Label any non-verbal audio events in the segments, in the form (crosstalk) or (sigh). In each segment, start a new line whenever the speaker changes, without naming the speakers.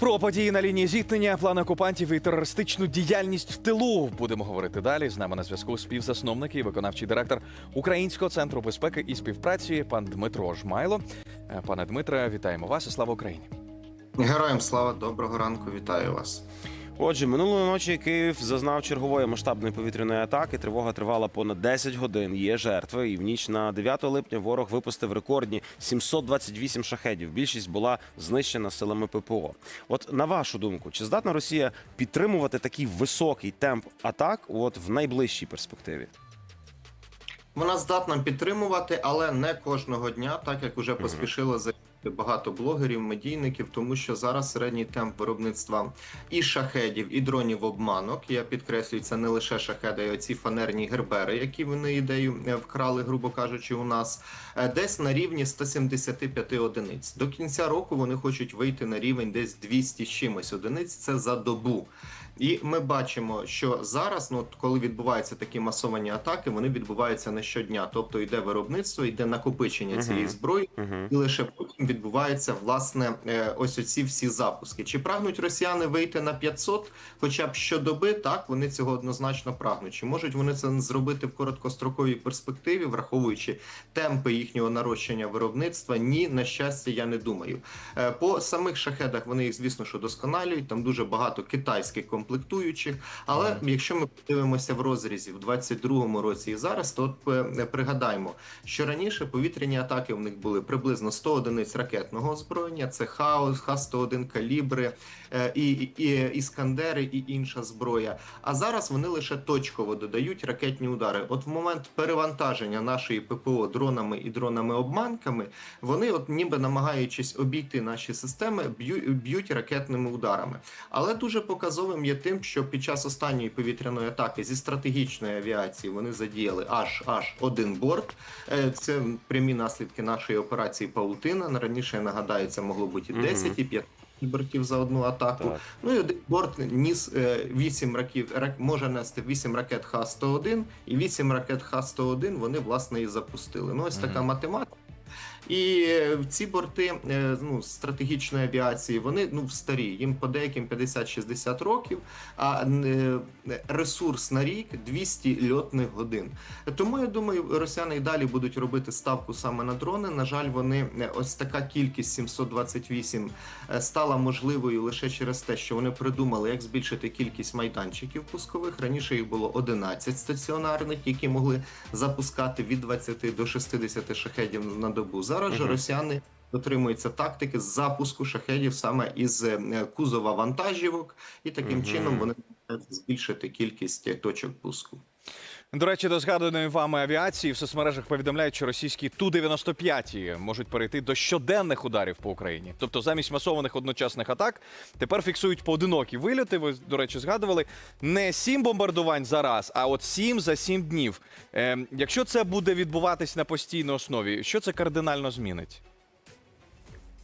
Про події на лінії зіткнення, план окупантів і терористичну діяльність в тилу будемо говорити далі. З нами на зв'язку співзасновник і виконавчий директор Українського центру безпеки і співпраці пан Дмитро Жмайло. Е, Пане Дмитре, вітаємо вас і слава Україні.
Героям слава, доброго ранку, вітаю вас.
Отже, минулої ночі Київ зазнав чергової масштабної повітряної атаки. Тривога тривала понад 10 годин. Є жертви. І в ніч на 9 липня ворог випустив рекордні 728 шахедів. Більшість була знищена силами ППО. От на вашу думку, чи здатна Росія підтримувати такий високий темп атак от в найближчій перспективі?
Вона здатна підтримувати, але не кожного дня, так як уже поспішило заявити багато блогерів, медійників, тому що зараз середній темп виробництва і шахедів, і дронів обманок. Я підкреслюю, це не лише шахеди, а й оці фанерні гербери, які вони ідею е, вкрали, грубо кажучи, у нас е, десь на рівні 175 одиниць. До кінця року вони хочуть вийти на рівень десь 200 з чимось одиниць. Це за добу. І ми бачимо, що зараз, ну коли відбуваються такі масовані атаки, вони відбуваються не щодня. Тобто йде виробництво, йде накопичення
Мгм.
цієї зброї,
Угу.
і лише потім відбуваються власне е, ось оці всі запуски. Чи прагнуть росіяни вийти на 500 хоча б щодоби? Так вони цього однозначно прагнуть. Чи можуть вони це зробити в короткостроковій перспективі, враховуючи темпи їхнього нарощення виробництва? Ні, на щастя, я не думаю. Е, По самих шахедах вони їх, звісно, що досконалюють. Там дуже багато китайських комплектуючих. Але якщо ми подивимося в розрізі в 22-му році і зараз, то от е, пригадаємо, що раніше повітряні атаки в них були приблизно 100 одиниць ракетного озброєння. Це хаос, Х-101 калібри, е, і, і, і іскандери, і інша зброя. А зараз вони лише точково додають ракетні удари. От в момент перевантаження нашої ППО дронами і дронами-обманками, вони, от ніби намагаючись обійти наші системи, б'ю- б'ють ракетними ударами. Але дуже показовим є тим, що під час останньої повітряної атаки зі стратегічної авіації вони задіяли аж аж один борт. Е, Це прямі наслідки нашої операції Паутина. На Раніше я нагадаю, це могло бути і
Мгм.
10, і 5 бортів за одну атаку.
Так.
Ну і один борт ніс 8 ракет, рак- може нести 8 ракет Х-101, і 8 ракет Х-101 вони власне і запустили. Ну ось така математика. І ці борти е, ну, стратегічної авіації, вони ну старі, їм по деяким 50-60 років, а е, ресурс на рік 200 льотних годин. Тому я думаю, росіяни і далі будуть робити ставку саме на дрони. На жаль, вони е, ось така кількість 728 е, стала можливою лише через те, що вони придумали, як збільшити кількість майданчиків пускових. Раніше їх було 11 стаціонарних, які могли запускати від 20 до 60 шахедів на добу. Зараз же росіяни дотримуються тактики запуску шахедів саме із е, кузова вантажівок, і таким чином вони збільшити кількість точок пуску.
До речі, до згаданої вами авіації в соцмережах повідомляють, що російські Ту-95 можуть перейти до щоденних ударів по Україні. Тобто, замість масованих одночасних атак тепер фіксують поодинокі вильоти. Ви, до речі, згадували не сім бомбардувань за раз, а от сім за сім днів. Е, якщо це буде відбуватись на постійній основі, що це кардинально змінить?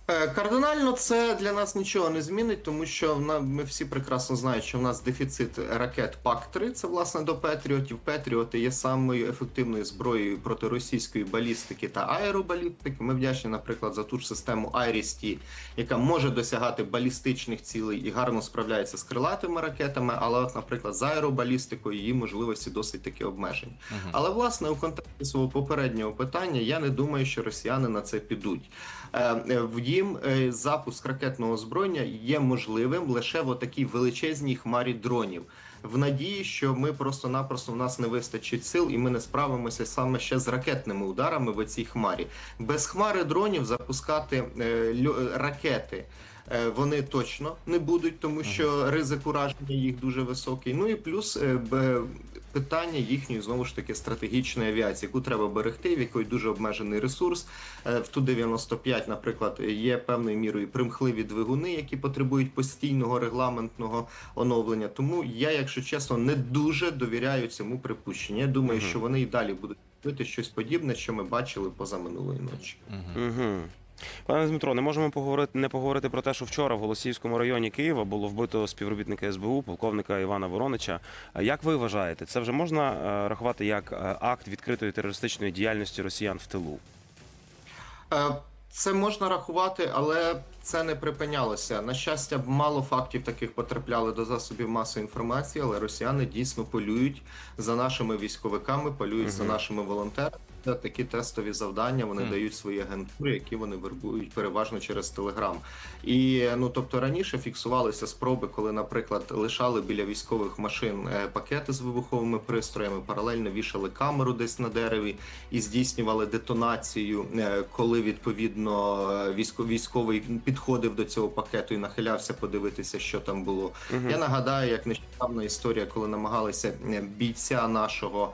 Е, Кардинально це для нас нічого не змінить, тому що ми всі прекрасно знають, що в нас дефіцит ракет ПАК-3, це власне до Петріотів. Петріоти є самою ефективною зброєю проти російської балістики та аеробалістики. Ми вдячні, наприклад, за ту ж систему IRIS-T, яка може досягати балістичних цілей і гарно справляється з крилатими ракетами, але, от, наприклад, з аеробалістикою її можливості досить таки обмежені. Але власне у контексті свого попереднього питання я не думаю, що росіяни на це підуть. Е, е, В їм е, запуск ракетного озброєння є можливим лише в отакій величезній хмарі дронів. В надії, що ми просто-напросто в нас не вистачить сил, і ми не справимося саме ще з ракетними ударами в цій хмарі. Без хмари дронів запускати ракети. Е, Вони точно не будуть, тому що ризик ураження їх дуже високий. Ну і плюс е, б- питання їхньої знову ж таки стратегічної авіації, яку треба берегти, в якої дуже обмежений ресурс. Е, В Ту-95, наприклад, є певною мірою примхливі двигуни, які потребують постійного регламентного оновлення. Тому я, якщо чесно, не дуже довіряю цьому припущенню. Я думаю, що вони і далі будуть робити щось подібне, що ми бачили позаминулої ночі.
Угу. Пане Дмитро, не можемо поговорити не поговорити про те, що вчора в Голосіївському районі Києва було вбито співробітника СБУ, полковника Івана Воронича. Як ви вважаєте, це вже можна е, рахувати як е, акт відкритої терористичної діяльності росіян в тилу?
Е, Це можна рахувати, але це не припинялося. На щастя, мало фактів таких потрапляли до засобів масової інформації, але росіяни дійсно полюють за нашими військовиками, полюють за нашими волонтерами. Це Такі тестові завдання вони
Мгм.
дають свої агентури, які вони вербують переважно через Телеграм. І ну тобто раніше фіксувалися спроби, коли, наприклад, лишали біля військових машин е, пакети з вибуховими пристроями, паралельно вішали камеру десь на дереві і здійснювали детонацію, е, коли відповідно е, військовий підходив до цього пакету і нахилявся подивитися, що там було.
Мгм.
Я нагадаю, як нещодавна історія, коли намагалися бійця нашого,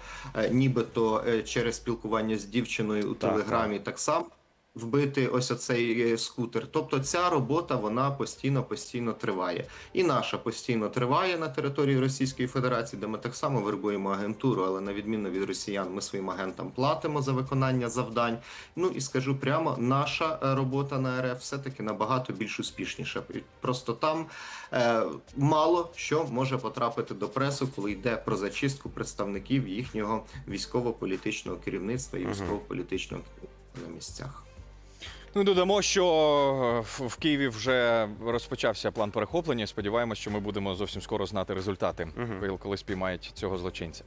нібито через спілкування з дівчиною у
Так,
телеграмі, так само. Вбити ось оцей е, скутер. Тобто ця робота вона постійно постійно триває. І наша постійно триває на території Російської Федерації, де ми так само вербуємо агентуру, але на відміну від росіян, ми своїм агентам платимо за виконання завдань. Ну і скажу прямо, наша е, робота на РФ все-таки набагато більш успішніша. Просто там е, мало що може потрапити до пресу, коли йде про зачистку представників їхнього військово-політичного керівництва і військово-політичного керівництва на місцях.
Ну, додамо, що е, в- Києві вже розпочався план перехоплення. Сподіваємось, що ми будемо зовсім скоро знати результати, коли- коли спіймають цього злочинця.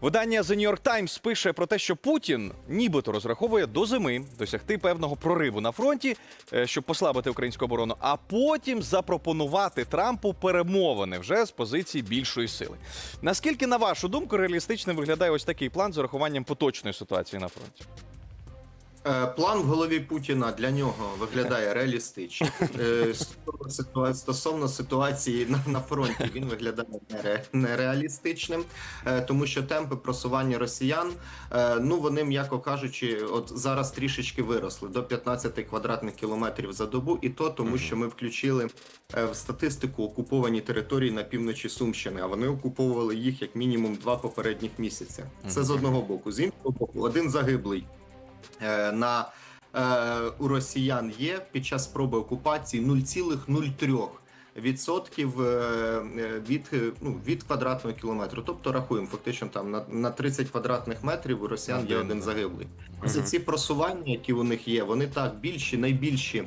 Видання The New York Times пише про те, що Путін нібито розраховує до зими досягти певного прориву на фронті, е, щоб послабити українську оборону, а потім запропонувати Трампу перемовини вже з позиції більшої сили. Наскільки, на вашу думку, реалістичним виглядає ось такий план з урахуванням поточної ситуації на фронті?
Е, План в голові Путіна для нього виглядає реалістично. (laughs) Е, Стосовно ситуації, на, фронті він виглядає нере- нереалістичним, е, тому що темпи просування росіян, ну вони, м'яко кажучи, от зараз трішечки виросли до 15 квадратних кілометрів за добу, і то тому, що ми включили в статистику окуповані території на півночі Сумщини, а вони окуповували їх як мінімум два попередніх місяця. Це з одного боку. З іншого боку, один загиблий на е, у росіян є під час спроби окупації 0,03 відсотків е, е, від, е, ну, від квадратного кілометру. Тобто рахуємо, фактично там на, на 30 квадратних метрів у росіян є
Один,
загиблий. За ці просування, які у них є, вони так більші, найбільші е,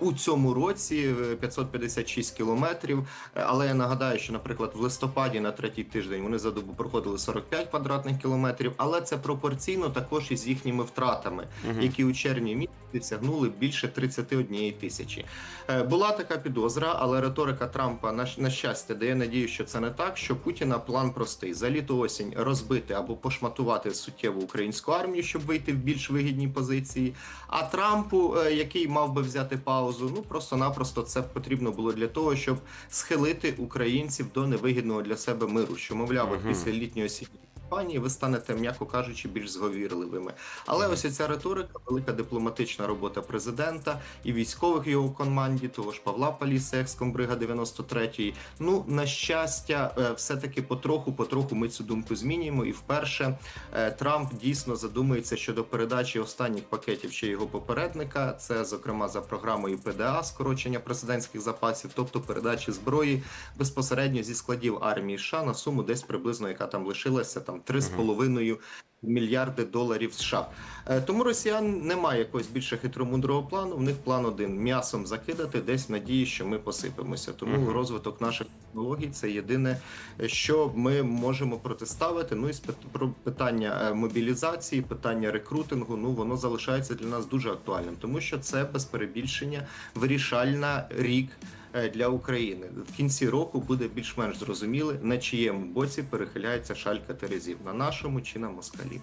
у цьому році е, 556 кілометрів. Е, Але я нагадаю, що, наприклад, в листопаді на третій тиждень вони за добу проходили 45 квадратних кілометрів, але це пропорційно також із їхніми втратами, які у червні місяці сягнули більше 31 тисячі. Е, Була така підозра, але риторика Трампа на, щастя дає надію, що це не так. Що Путіна план простий: за літо осінь розбити або пошматувати суттєву українську армію, щоб вийти в більш вигідні позиції. А Трампу, е, який мав би взяти паузу, ну просто-напросто це потрібно було для того, щоб схилити українців до невигідного для себе миру. Що мовляв,
угу.
Після літньої осінньої кампанії ви станете, м'яко кажучи, більш зговірливими. Але ось ця риторика, велика дипломатична робота президента і військових в його команді, того ж Павла Паліса, екскомбрига 93-ї. Ну на щастя, е, все-таки потроху, потроху ми цю думку змінюємо. І вперше е, Трамп дійсно задумується щодо передачі останніх пакетів ще його попередника. Це зокрема за програмою ПДА, скорочення президентських запасів, тобто передачі зброї безпосередньо зі складів армії США на суму десь приблизно, яка там лишилася, там 3,5 мільярди доларів США. Е, Тому росіян немає якогось більше хитромудрого плану. В них план один м'ясом закидати десь в надії, що ми посипемося. Тому
Мгм.
розвиток наших технологій це єдине, що ми можемо протиставити. Ну і про питання е, мобілізації, питання рекрутингу. Ну воно залишається для нас дуже актуальним, тому що це без перебільшення вирішальна рік. Е, Для України в кінці року буде більш-менш зрозуміле на чиєму боці перехиляється шалька терезів на нашому чи на москалів.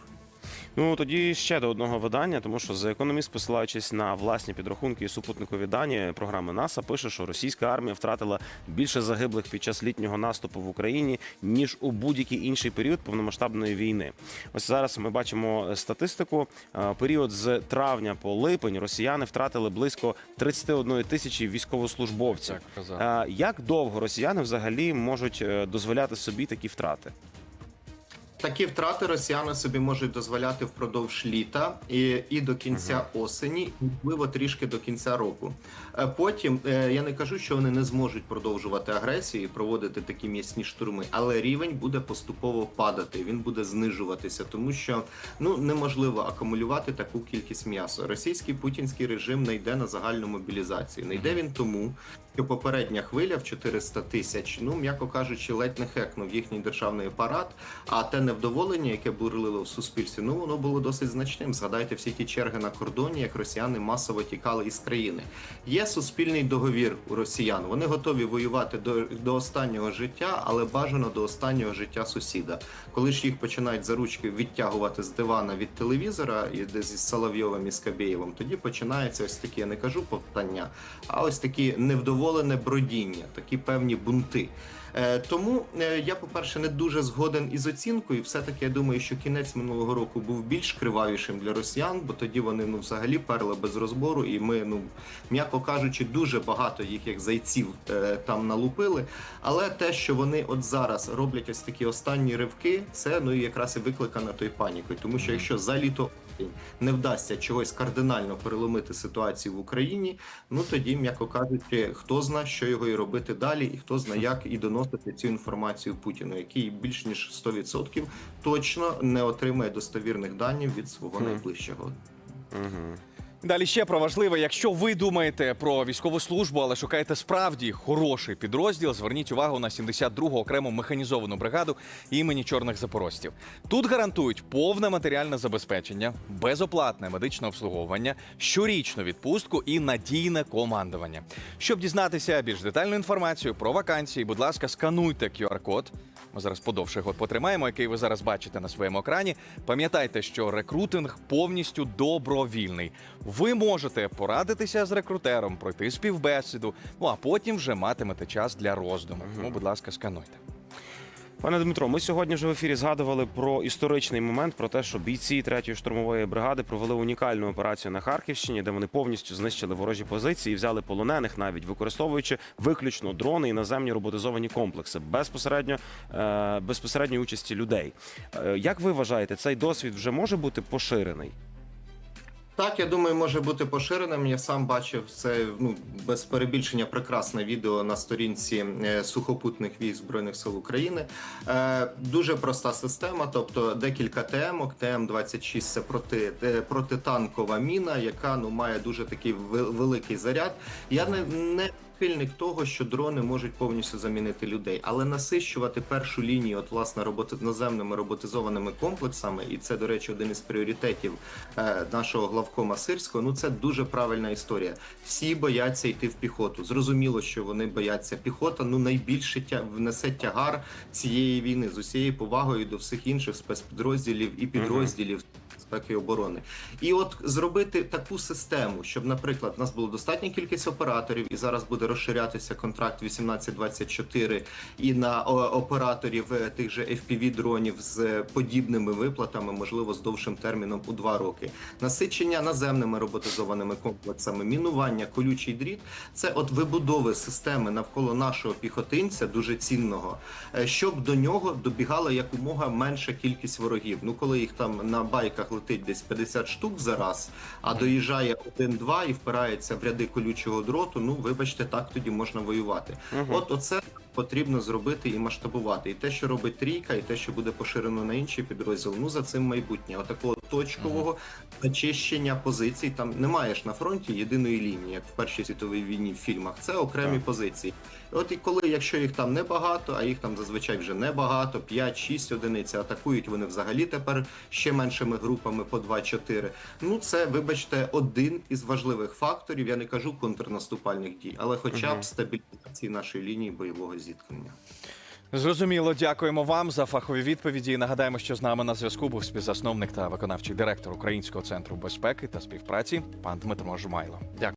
Ну тоді ще до одного видання, тому що за економіст, посилаючись на власні підрахунки і супутникові дані програми НАСА, пише, що російська армія втратила більше загиблих під час літнього наступу в Україні ніж у будь-який інший період повномасштабної війни. Ось зараз ми бачимо статистику. Період з травня по липень росіяни втратили близько 31 тисячі військовослужбовців.
Так.
Як довго росіяни взагалі можуть е, дозволяти собі такі втрати?
Такі втрати росіяни собі можуть дозволяти впродовж літа і, і до кінця осені, можливо, трішки до кінця року. Е, Потім е, я не кажу, що вони не зможуть продовжувати агресію і проводити такі м'ясні штурми, але рівень буде поступово падати. Він буде знижуватися, тому що ну неможливо акумулювати таку кількість м'яса. Російський путінський режим не йде на загальну мобілізацію. Не йде він тому, попередня хвиля в 400 тисяч, ну м'яко кажучи, ледь не хекнув їхній державний апарат. А те невдоволення, яке бурлило в суспільстві, ну воно було досить значним. Згадайте всі ті черги на кордоні, як росіяни масово тікали із країни. Є суспільний договір у росіян. Вони готові воювати до, до останнього життя, але бажано до останнього життя сусіда. Коли ж їх починають за ручки відтягувати з дивана від телевізора і із Соловйовим і Скабєєвим, тоді починається ось такі, я не кажу повстання, а ось такі невдоволене бродіння, такі певні бунти. Е, Тому е, я, по-перше, не дуже згоден із оцінкою. Все-таки я думаю, що кінець минулого року був більш кривавішим для росіян, бо тоді вони ну взагалі перли без розбору, і ми, ну м'яко кажучи, дуже багато їх як зайців е, там налупили. Але те, що вони от зараз роблять ось такі останні ривки, це ну якраз і викликано той панікою. Тому що якщо за літо не вдасться чогось кардинально переломити ситуацію в Україні, ну тоді, м'яко кажучи, хто зна, що його і робити далі, і хто зна, (laughs) як і доносити цю інформацію Путіну, який більш ніж 100% точно не отримає достовірних даних від свого найближчого.
Угу.
Далі ще про важливе. Якщо ви думаєте про військову службу, але шукаєте справді хороший підрозділ, зверніть увагу на 72-гу окрему механізовану бригаду імені чорних запорожців. Тут гарантують повне матеріальне забезпечення, безоплатне медичне обслуговування, щорічну відпустку і надійне командування. Щоб дізнатися більш детальну інформацію про вакансії, будь ласка, скануйте QR-код. Ми зараз подовше його потримаємо, який ви зараз бачите на своєму екрані. Пам'ятайте, що рекрутинг повністю добровільний. Ви можете порадитися з рекрутером, пройти співбесіду, ну а потім вже матимете час для роздуму. Тому, будь ласка, скануйте.
Пане Дмитро, ми сьогодні ж в ефірі згадували про історичний момент, про те, що бійці 3-ї штурмової бригади провели унікальну операцію на Харківщині, де вони повністю знищили ворожі позиції і взяли полонених, навіть використовуючи виключно дрони і наземні роботизовані комплекси безпосередньо е, безпосередньої участі людей. Е, як ви вважаєте, цей досвід вже може бути поширений?
Так, я думаю, може бути поширеним. Я сам бачив це ну без перебільшення прекрасне відео на сторінці е, сухопутних військ збройних сил України. Е, дуже проста система, тобто декілька ТМ-ок. ТМ-26 – це проти е, протитанкова міна, яка ну має дуже такий ве- великий заряд. Я не не прихильник того, що дрони можуть повністю замінити людей, але насищувати першу лінію, от власне роботи наземними роботизованими комплексами, і це, до речі, один із пріоритетів е, нашого главкома Сирського. Ну це дуже правильна історія. Всі бояться йти в піхоту. Зрозуміло, що вони бояться. Піхота ну найбільше тя внесе тягар цієї війни з усією повагою до всіх інших спецпідрозділів і підрозділів. Безпеки і оборони, і от зробити таку систему, щоб, наприклад, у нас було достатня кількість операторів, і зараз буде розширятися контракт 1824 і на операторів е, тих же fpv дронів з подібними виплатами, можливо, з довшим терміном у два роки. Насичення наземними роботизованими комплексами, мінування, колючий дріт це от вибудови системи навколо нашого піхотинця, дуже цінного, е, щоб до нього добігала якомога менша кількість ворогів. Ну коли їх там на байках летить десь 50 штук за раз, а доїжджає один-два і впирається в ряди колючого дроту. Ну вибачте, так тоді можна воювати. От оце потрібно зробити і масштабувати. І те, що робить трійка, і те, що буде поширено на інші підрозділи, ну за цим майбутнє. Отакого точкового зачищення позицій. Там немає ж на фронті єдиної лінії, як в першій світовій війні в фільмах. Це окремі
Так.
позиції. От і коли, якщо їх там небагато, а їх там зазвичай вже небагато, 5-6 одиниць, атакують вони взагалі тепер ще меншими групами по 2-4. Ну це, вибачте, один із важливих факторів. Я не кажу контрнаступальних дій, але хоча б стабілізації нашої лінії бойового зіткнення.
Зрозуміло, дякуємо вам за фахові відповіді. І нагадаємо, що з нами на зв'язку був співзасновник та виконавчий директор Українського центру безпеки та співпраці пан Дмитро Жмайло. Дякую.